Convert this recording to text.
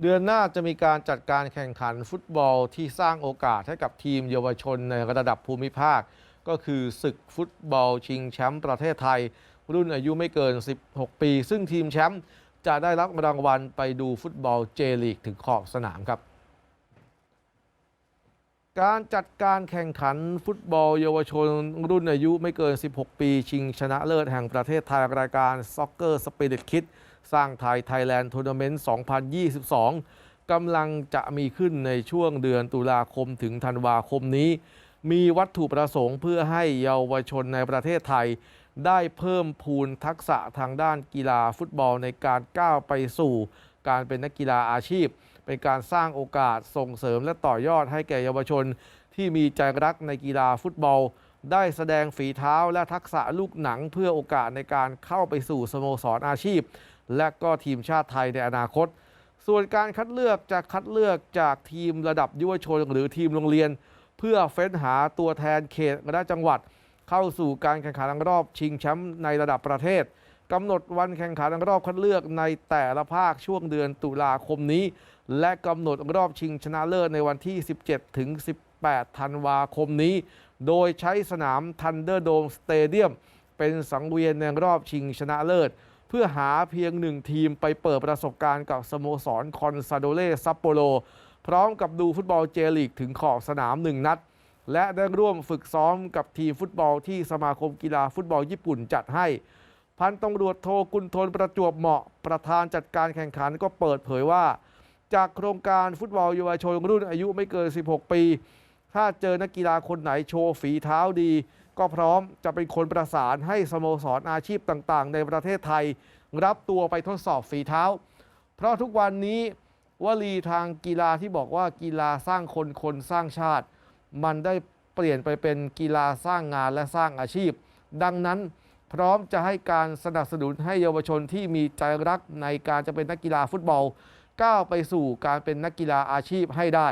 เดือนหน้าจะมีการจัดการแข่งขันฟุตบอลที่สร้างโอกาสให้กับทีมเยาวชนในระดับภูมิภาค ก็คือศึกฟุตบอลชิงแชมป์ประเทศไทย รุ่นอายุไม่เกิน 16 ปี ซึ่งทีมแชมป์จะได้รับรางวัลไปดูฟุตบอลเจลีกถึงขอบสนามครับ การจัดการแข่งขันฟุตบอลเยาวชน รุ่นอายุไม่เกิน 16 ปี ชิงชนะเลิศแห่งประเทศไทยรายการ Soccer Spirit Kids สร้ สร้างไทย Thailand Tournament 2022 กำลังจะมีขึ้นในช่วงเดือนตุลาคมถึงธันวาคมนี้ มีวัตถุประสงค์เพื่อให้เยาวชนในประเทศไทย ได้เพิ่มพูนทักษะทางด้านกีฬาฟุตบอลในการก้าวไปสู่ การเป็นนักกีฬาอาชีพ เป็นการสร้างโอกาสส่งเสริมและต่อยอดให้แก่เยาวชน ที่มีใจรักในกีฬาฟุตบอล ได้แสดงฝีเท้าและทักษะลูกหนังเพื่อโอกาสในการเข้าไปสู่สโมสรอาชีพ และก็ทีมชาติไทยในอนาคต ส่วนการคัดเลือกจะคัดเลือกจากทีมระดับยุวชนหรือทีมโรงเรียน เพื่อเฟ้นหาตัวแทนเขตและจังหวัด เข้าสู่การแข่งขันรอบชิงแชมป์ในระดับประเทศกำหนดวันแข่งขันรอบคัดเลือกในแต่ละภาคช่วงเดือนตุลาคมนี้ และกำหนดรอบชิงชนะเลิศในวันที่ 17 ถึง 18 ธันวาคมนี้ โดยใช้สนาม Thunderdome Stadium เป็นสังเวียนในรอบชิงชนะเลิศ เพื่อหาเพียงหนึ่งทีมไปเปิดประสบการณ์กับสโมสรคอนซาโดเล่ซัปโปโรพร้อมกับดูฟุตบอลเจลีกถึงขอบสนามหนึ่งนัด และได้ร่วมฝึกซ้อมกับทีมฟุตบอลที่สมาคมกีฬาฟุตบอลญี่ปุ่นจัดให้ พันตำรวจโทกุลทนประจวบเหมาะประธานจัดการแข่งขันก็เปิดเผยว่า จากโครงการฟุตบอลเยาวชนรุ่นอายุไม่เกิน 16 ปี ถ้าเจอนักกีฬาคนไหนโชว์ฝีเท้าดี ก็พร้อมจะเป็นคนประสานให้สโมสรอาชีพต่างๆ ในประเทศไทย รับตัวไปทดสอบฝีเท้า เพราะทุกวันนี้วลีทางกีฬาที่บอกว่ากีฬาสร้างคนคนสร้างชาติ มันได้เปลี่ยนไปเป็นกีฬาสร้างงานและสร้างอาชีพ ดังนั้นพร้อมจะให้การสนับสนุนให้เยาวชนที่มีใจรักในการจะเป็นนักกีฬาฟุตบอล ก้าวไปสู่การเป็นนักกีฬาอาชีพให้ได้